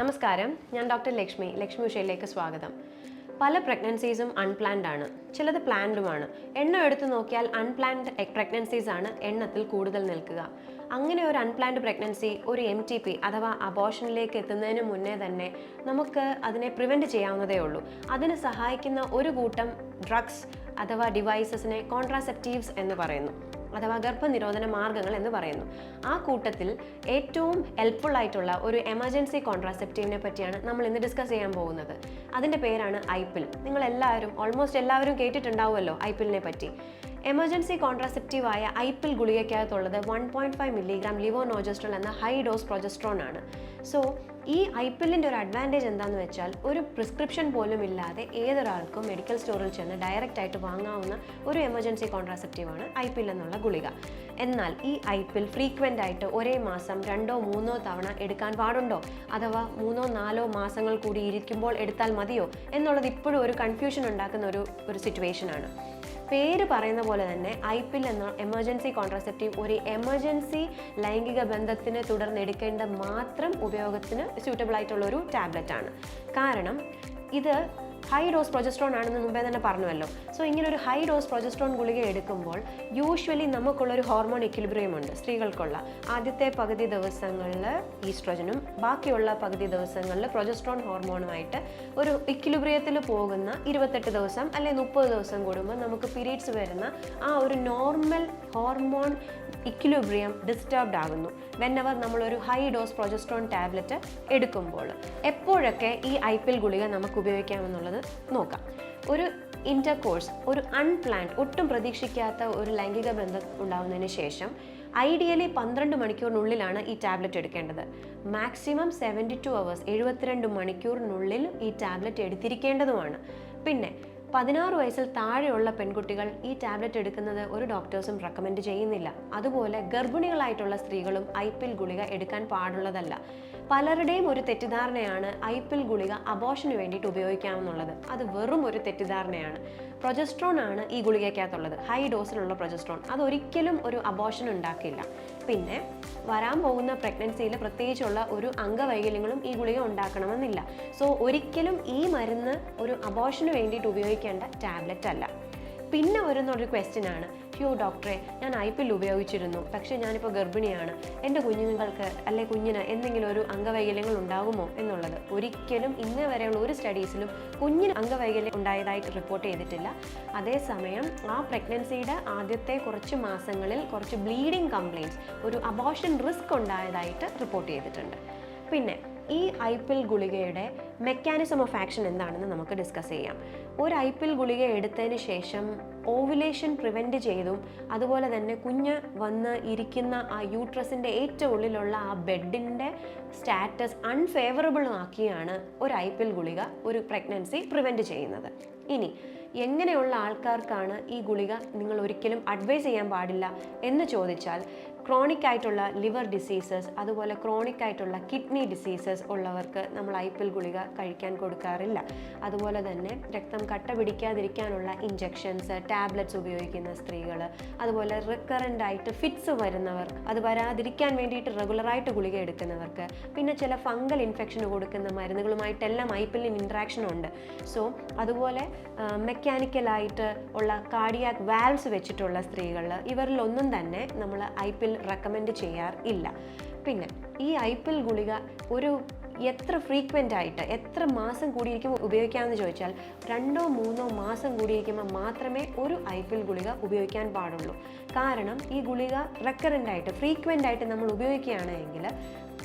നമസ്കാരം ഞാൻ ഡോക്ടർ ലക്ഷ്മി ലക്ഷ്മി ഉഷയിലേക്ക് സ്വാഗതം. പല പ്രഗ്നൻസീസും അൺപ്ലാൻഡ് ആണ്. ചിലത് പ്ലാൻഡുമാണ് എണ്ണം എടുത്തു നോക്കിയാൽ അൺപ്ലാൻഡ് പ്രഗ്നൻസീസ് ആണ് എണ്ണത്തിൽ കൂടുതൽ നിൽക്കുക. അങ്ങനെ ഒരു അൺപ്ലാൻഡ് പ്രഗ്നൻസി ഒരു എം ടി പി അഥവാ അബോഷനിലേക്ക് എത്തുന്നതിന് മുന്നേ തന്നെ നമുക്ക് അതിനെ പ്രിവെന്റ് ചെയ്യാവുന്നതേ ഉള്ളൂ. അതിന് സഹായിക്കുന്ന ഒരു കൂട്ടം ഡ്രഗ്സ് അഥവാ ഡിവൈസസിനെ കോൺട്രാസെപ്റ്റീവ്സ് എന്ന് പറയുന്നു. അഥവാ ഗർഭനിരോധന മാർഗങ്ങൾ എന്ന് പറയുന്നു. ആ കൂട്ടത്തിൽ ഏറ്റവും ഹെൽപ്ഫുൾ ആയിട്ടുള്ള ഒരു എമർജൻസി കോൺട്രാസെപ്റ്റീവിനെ പറ്റിയാണ് നമ്മൾ ഇന്ന് ഡിസ്കസ് ചെയ്യാൻ പോകുന്നത്. അതിന്റെ പേരാണ് ഐപ്പിൽ നിങ്ങൾ എല്ലാവരും ഓൾമോസ്റ്റ് എല്ലാവരും കേട്ടിട്ടുണ്ടാവുമല്ലോ ഐപ്പിലിനെ പറ്റി. എമർജൻസി കോൺട്രാസെപ്റ്റീവായ I pill ഗുളികയ്ക്കകത്തുള്ളത് one point five milligram levonorgestrel എന്ന ഹൈ ഡോസ് പ്രൊജസ്ട്രോൺ ആണ്. സോ ഈ ഐപ്പിലിന്റെ ഒരു അഡ്വാന്റേജ് എന്താണെന്ന് വെച്ചാൽ ഒരു പ്രിസ്ക്രിപ്ഷൻ പോലും ഇല്ലാതെ ഏതൊരാൾക്കും മെഡിക്കൽ സ്റ്റോറിൽ ചെന്ന് ഡയറക്റ്റ് ആയിട്ട് വാങ്ങാവുന്ന ഒരു എമർജൻസി കോൺട്രാസെപ്റ്റീവാണ് ഐപ്പിൽ എന്നുള്ള ഗുളിക. എന്നാൽ ഈ ഐപ്പിൽ ഫ്രീക്വന്റ് ആയിട്ട് ഒരേ മാസം രണ്ടോ മൂന്നോ തവണ എടുക്കാൻ പാടുണ്ടോ? അഥവാ മൂന്നോ നാലോ മാസങ്ങൾ കൂടി ഇരിക്കുമ്പോൾ എടുത്താൽ മതിയോ? എന്നുള്ളത് ഇപ്പോഴും ഒരു കൺഫ്യൂഷൻ ഉണ്ടാക്കുന്ന ഒരു ഒരു സിറ്റുവേഷനാണ് പേര് പറയുന്ന പോലെ തന്നെ ഐ പിൽ എന്ന എമർജൻസി കോൺട്രസെപ്റ്റീവ് ഒരു എമർജൻസി ലൈംഗിക ബന്ധത്തിനെ തുടർന്ന് എടുക്കേണ്ട മാത്രം ഉപയോഗത്തിന് സ്യൂട്ടബിൾ ആയിട്ടുള്ള ഒരു ടാബ്ലറ്റ് ആണ്. കാരണം ഇത് ഹൈ ഡോസ് പ്രൊജസ്ട്രോൺ ആണെന്ന് മുമ്പേ തന്നെ പറഞ്ഞുവല്ലോ. സോ ഇങ്ങനെ ഒരു ഹൈ ഡോസ് പ്രൊജസ്ട്രോൺ ഗുളിക എടുക്കുമ്പോൾ യൂഷ്വലി നമുക്കുള്ള ഒരു ഹോർമോൺ എക്വിലിബ്രിയം ഉണ്ട് സ്ത്രീകൾക്കുള്ള. ആദ്യത്തെ പകുതി ദിവസങ്ങളിൽ ഈസ്ട്രോജനും ബാക്കിയുള്ള പകുതി ദിവസങ്ങളിൽ പ്രൊജസ്ട്രോൺ ഹോർമോണുമായിട്ട് ഒരു ഇക്വിലിബ്രിയത്തിൽ പോകുന്ന ഇരുപത്തെട്ട് ദിവസം അല്ലെങ്കിൽ മുപ്പത് ദിവസം കൂടുമ്പോൾ നമുക്ക് പീരീഡ്സ് വരുന്ന ആ ഒരു നോർമൽ ഹോർമോൺ ഇക്വിലിബ്രിയം ഡിസ്റ്റർബ്ഡ് ആകുന്നു. വെന്നവർ നമ്മളൊരു ഹൈ ഡോസ് പ്രൊജസ്ട്രോൺ ടാബ്ലറ്റ് എടുക്കുമ്പോൾ എപ്പോഴൊക്കെ ഈ ഐ പി എൽ ഗുളിക നമുക്ക് ഉപയോഗിക്കാമെന്നുള്ളത് നോക്കാം. ഒരു ഇന്റർകോഴ്സ് ഒരു അൺപ്ലാൻഡ് ഒട്ടും പ്രതീക്ഷിക്കാത്ത ഒരു ലൈംഗിക ബന്ധം ഉണ്ടാകുന്നതിന് ശേഷം ഐഡിയലി പന്ത്രണ്ട് മണിക്കൂറിനുള്ളിലാണ് ഈ ടാബ്ലറ്റ് എടുക്കേണ്ടത്. മാക്സിമം സെവന്റി ടു അവേഴ്സ് എഴുപത്തിരണ്ട് മണിക്കൂറിനുള്ളിൽ ഈ ടാബ്ലറ്റ് എടുത്തിരിക്കേണ്ടതുമാണ്. പിന്നെ പതിനാറ് വയസ്സിൽ താഴെയുള്ള പെൺകുട്ടികൾ ഈ ടാബ്ലറ്റ് എടുക്കുന്നത് ഒരു ഡോക്ടേഴ്സും റെക്കമെൻഡ് ചെയ്യുന്നില്ല. അതുപോലെ ഗർഭിണികളായിട്ടുള്ള സ്ത്രീകളും ഐ പിൽ ഗുളിക എടുക്കാൻ പാടുള്ളതല്ല. പലരുടെയും ഒരു തെറ്റിദ്ധാരണയാണ് ഐ പിൽ ഗുളിക അബോഷന് വേണ്ടിയിട്ട് ഉപയോഗിക്കാമെന്നുള്ളത്. അത് വെറും ഒരു തെറ്റിദ്ധാരണയാണ്. പ്രൊജസ്ട്രോൺ ആണ് ഈ ഗുളികയ്ക്കകത്തുള്ളത്. ഹൈ ഡോസിലുള്ള പ്രൊജസ്ട്രോൺ അതൊരിക്കലും ഒരു അബോഷൻ ഉണ്ടാക്കില്ല. പിന്നെ വരാൻ പോകുന്ന പ്രഗ്നൻസിയിൽ പ്രത്യേകിച്ചുള്ള ഒരു അംഗവൈകല്യങ്ങളും ഈ ഗുളിക ഉണ്ടാക്കണമെന്നില്ല. സോ ഒരിക്കലും ഈ മരുന്ന് ഒരു അബോഷന് വേണ്ടിയിട്ട് ഉപയോഗിക്കേണ്ട ടാബ്ലറ്റ് അല്ല. പിന്നെ വരുന്ന ഒരു ക്വസ്റ്റ്യൻ ആണ്. ഹ്യോ ഡോക്ടറെ ഞാൻ ഐ പി എൽ ഉപയോഗിച്ചിരുന്നു. പക്ഷേ ഞാനിപ്പോൾ ഗർഭിണിയാണ്. എന്റെ കുഞ്ഞുങ്ങൾക്ക് അല്ലെ കുഞ്ഞിന് എന്തെങ്കിലും ഒരു അംഗവൈകല്യങ്ങൾ ഉണ്ടാകുമോ എന്നുള്ളത് ഒരിക്കലും ഇന്ന് വരെയുള്ള ഒരു സ്റ്റഡീസിലും കുഞ്ഞിന് അംഗവൈകല്യം ഉണ്ടായതായിട്ട് റിപ്പോർട്ട് ചെയ്തിട്ടില്ല. അതേസമയം ആ പ്രഗ്നൻസിയുടെ ആദ്യത്തെ കുറച്ച് മാസങ്ങളിൽ കുറച്ച് ബ്ലീഡിങ് കംപ്ലയിന്റ്സ് ഒരു അബോഷൻ റിസ്ക് ഉണ്ടായതായിട്ട് റിപ്പോർട്ട് ചെയ്തിട്ടുണ്ട്. പിന്നെ ഈ ഐ പി എൽ ഗുളികയുടെ മെക്കാനിസം ഓഫ് ആക്ഷൻ എന്താണെന്ന് നമുക്ക് ഡിസ്കസ് ചെയ്യാം. ഒരു ഐ പി എൽ ഗുളിക എടുത്തതിന് ശേഷം ഓവുലേഷൻ പ്രിവെന്റ് ചെയ്തും അതുപോലെ തന്നെ കുഞ്ഞ് വന്ന് ഇരിക്കുന്ന ആ യൂട്രസിന്റെ ഏറ്റവും ഉള്ളിലുള്ള ആ ബെഡിന്റെ സ്റ്റാറ്റസ് അൺഫേവറബിളും ആക്കിയാണ് ഒരു ഐ പി എൽ ഗുളിക ഒരു പ്രഗ്നൻസി പ്രിവെന്റ് ചെയ്യുന്നത്. ഇനി എങ്ങനെയുള്ള ആൾക്കാർക്കാണ് ഈ ഗുളിക നിങ്ങൾ ഒരിക്കലും അഡ്വൈസ് ചെയ്യാൻ പാടില്ല എന്ന് ചോദിച്ചാൽ ക്രോണിക് ആയിട്ടുള്ള ലിവർ ഡിസീസസ് അതുപോലെ ക്രോണിക് ആയിട്ടുള്ള കിഡ്നി ഡിസീസസ് ഉള്ളവർക്ക് നമ്മൾ ഐ പി എൽ ഗുളിക കഴിക്കാൻ കൊടുക്കാറില്ല. അതുപോലെ തന്നെ രക്തം കട്ട പിടിക്കാതിരിക്കാനുള്ള ഇഞ്ചെക്ഷൻസ് ടാബ്ലറ്റ്സ് ഉപയോഗിക്കുന്ന സ്ത്രീകൾ അതുപോലെ റിക്കറന്റ് ആയിട്ട് ഫിറ്റ്സ് വരുന്നവർ അത് വരാതിരിക്കാൻ വേണ്ടിയിട്ട് റെഗുലറായിട്ട് ഗുളിക എടുക്കുന്നവർക്ക് പിന്നെ ചില ഫംഗൽ ഇൻഫെക്ഷൻ കൊടുക്കുന്ന മരുന്നുകളുമായിട്ടെല്ലാം ഐ പി എല്ലിന് ഇൻട്രാക്ഷൻ ഉണ്ട്. സോ അതുപോലെ മെക്കാനിക്കലായിട്ട് ഉള്ള കാർഡിയാക് വാൽവ്സ് വെച്ചിട്ടുള്ള സ്ത്രീകൾ ഇവരിലൊന്നും തന്നെ നമ്മൾ ഐ റെക്കമെൻഡ് ചെയ്യാറില്ല പിന്നെ ഈ ഐ പി എൽ ഗുളിക ഒരു എത്ര ഫ്രീക്വന്റ് ആയിട്ട് എത്ര മാസം കൂടിയിരിക്കുമ്പോൾ ഉപയോഗിക്കാമെന്ന് ചോദിച്ചാൽ രണ്ടോ മൂന്നോ മാസം കൂടിയിരിക്കുമ്പോൾ മാത്രമേ ഒരു ഐ പി എൽ ഗുളിക ഉപയോഗിക്കാൻ പാടുള്ളൂ. കാരണം ഈ ഗുളിക റെക്കറന്റ് ആയിട്ട് ഫ്രീക്വന്റ് ആയിട്ട് നമ്മൾ ഉപയോഗിക്കുകയാണെങ്കിൽ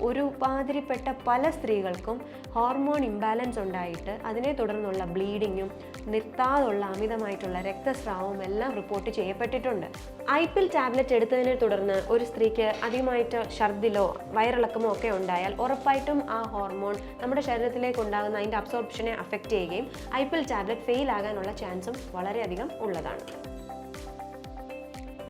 ഒരു പാതിരിപ്പെട്ട പല സ്ത്രീകൾക്കും ഹോർമോൺ ഇംബാലൻസ് ഉണ്ടായിട്ട് അതിനെ തുടർന്നുള്ള ബ്ലീഡിങ്ങും നിർത്താതുള്ള അമിതമായിട്ടുള്ള രക്തസ്രാവവും എല്ലാം റിപ്പോർട്ട് ചെയ്യപ്പെട്ടിട്ടുണ്ട്. ഐ പിൽ ടാബ്ലറ്റ് എടുത്തതിനെ തുടർന്ന് ഒരു സ്ത്രീക്ക് അധികമായിട്ട് ഛർദിലോ വയറിളക്കമോ ഒക്കെ ഉണ്ടായാൽ ഉറപ്പായിട്ടും ആ ഹോർമോൺ നമ്മുടെ ശരീരത്തിലേക്ക് ഉണ്ടാകുന്ന അതിന്റെ അബ്സോർപ്ഷനെ അഫക്റ്റ് ചെയ്യുകയും ഐ പിൽ ടാബ്ലറ്റ് ഫെയിൽ ആകാനുള്ള ചാൻസും വളരെയധികം ഉള്ളതാണ്.